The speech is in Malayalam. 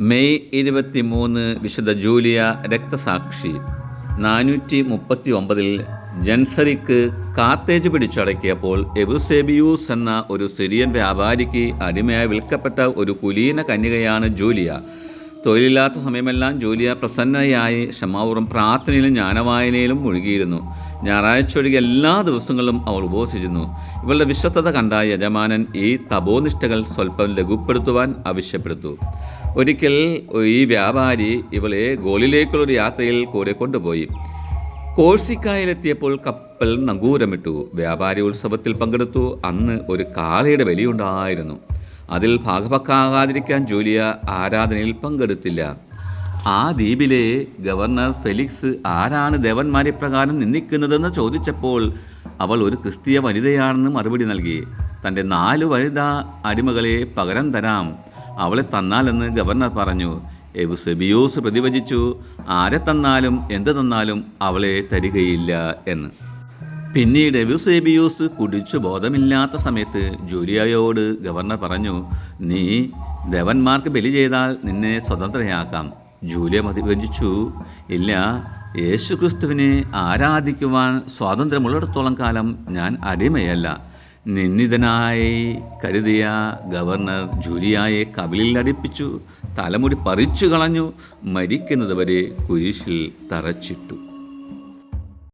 മെയ് ഇരുപത്തി മൂന്ന് വിശുദ്ധ ജൂലിയ രക്തസാക്ഷി. നാനൂറ്റി മുപ്പത്തി ഒമ്പതിൽ ജൻസറിക്ക് കാത്തേജ് പിടിച്ചടക്കിയപ്പോൾ എബുസേബിയൂസ് എന്ന ഒരു സിറിയൻ വ്യാപാരിക്ക് അടിമയായി വിൽക്കപ്പെട്ട ഒരു കുലീന കന്യകയാണ് ജൂലിയ. തൊഴിലില്ലാത്ത സമയമെല്ലാം ജൂലിയ പ്രസന്നയായി ക്ഷമാപൂർവം പ്രാർത്ഥനയിലും ജ്ഞാനവായനയിലും മുഴുകിയിരുന്നു. ഞായറാഴ്ച ഒഴികെ എല്ലാ ദിവസങ്ങളിലും അവൾ ഉപവസിച്ചിരുന്നു. ഇവളുടെ വിശ്വസ്തത കണ്ട യജമാനൻ ഈ തപോനിഷ്ഠകൾ സ്വല്പം ലഘുപ്പെടുത്തുവാൻ ആവശ്യപ്പെടുത്തു ഒരിക്കൽ ഈ വ്യാപാരി ഇവളെ ഗോളിലേക്കുള്ള ഒരു യാത്രയിൽ കൂടെ കൊണ്ടുപോയി. കോഴ്സിക്കായിലെത്തിയപ്പോൾ കപ്പൽ നങ്കൂരമിട്ടു. വ്യാപാരി ഉത്സവത്തിൽ പങ്കെടുത്തു. അന്ന് ഒരു കാളയുടെ ബലിയുണ്ടായിരുന്നു. അതിൽ ഭാഗപക്കാകാതിരിക്കാൻ ജൂലിയ ആരാധനയിൽ പങ്കെടുത്തില്ല. ആ ദ്വീപിലെ ഗവർണർ ഫെലിക്സ് ആരാണ് ദേവന്മാരെ പ്രകാരം നിന്ദിക്കുന്നതെന്ന് ചോദിച്ചപ്പോൾ അവൾ ഒരു ക്രിസ്തീയ വനിതയാണെന്ന് മറുപടി നൽകി. തന്റെ നാല് വനിത അടിമകളെ പകരം തരാം. അവളെ തന്നാലെന്ന് ഗവർണർ പറഞ്ഞു. എബുസെബിയൂസ് പ്രതിവചിച്ചു ആരെ തന്നാലും എന്ത് തന്നാലും അവളെ തരികയില്ല എന്ന്. പിന്നീട് എബിയൂസ് കുടിച്ചു ബോധമില്ലാത്ത സമയത്ത് ജൂലിയയോട് ഗവർണർ പറഞ്ഞു നീ ദേവന്മാർക്ക് ബലി ചെയ്താൽ നിന്നെ സ്വതന്ത്രയാക്കാം. ജൂലിയ മതിവഞ്ചിച്ചു ഇല്ല യേശുക്രിസ്തുവിനെ ആരാധിക്കുവാൻ സ്വാതന്ത്ര്യമുള്ളിടത്തോളം കാലം ഞാൻ അടിമയല്ല. നിന്ദിതനായി കരുതിയ ഗവർണർ ജൂലിയായെ കവിളിൽ അടിപ്പിച്ചു തലമുടി പറിച്ചു കളഞ്ഞു മരിക്കുന്നതുവരെ കുരിശിൽ തറച്ചിട്ടു.